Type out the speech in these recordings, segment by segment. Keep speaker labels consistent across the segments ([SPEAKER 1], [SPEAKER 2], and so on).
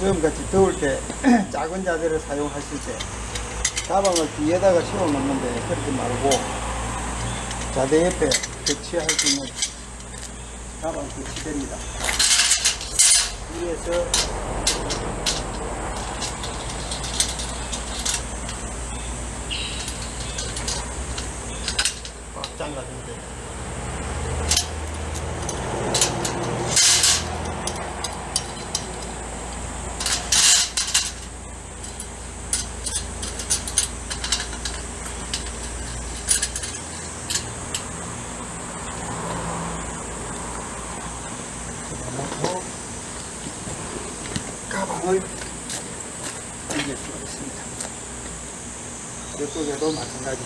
[SPEAKER 1] 지금같이 더울 때 작은 자재를 사용하실 때 가방을 뒤에다가 씌워 놓는데 그렇게 말고 자대 옆에 배치할 수 있는 가방 배치됩니다. 위에서 꽉 잠가주면 돼요. 가방을 당길 수가 있습니다. 이쪽에도 마찬가지.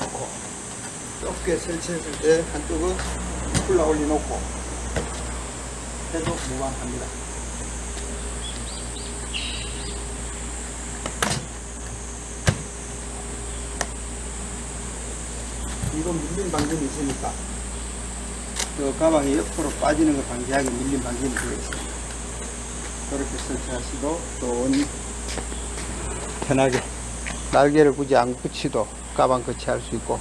[SPEAKER 1] 놓고 좁게 설치했을 때 한쪽은 쿨라 올려놓고 해도 무방합니다. 이건 밀림 방전이 있으니까 그 가방이 옆으로 빠지는 걸 방지하기 밀림 방전이 되어 있습니다. 그렇게 설치하시도 또 편하게 날개를 굳이 안 붙이도 가방 거치할 수 있고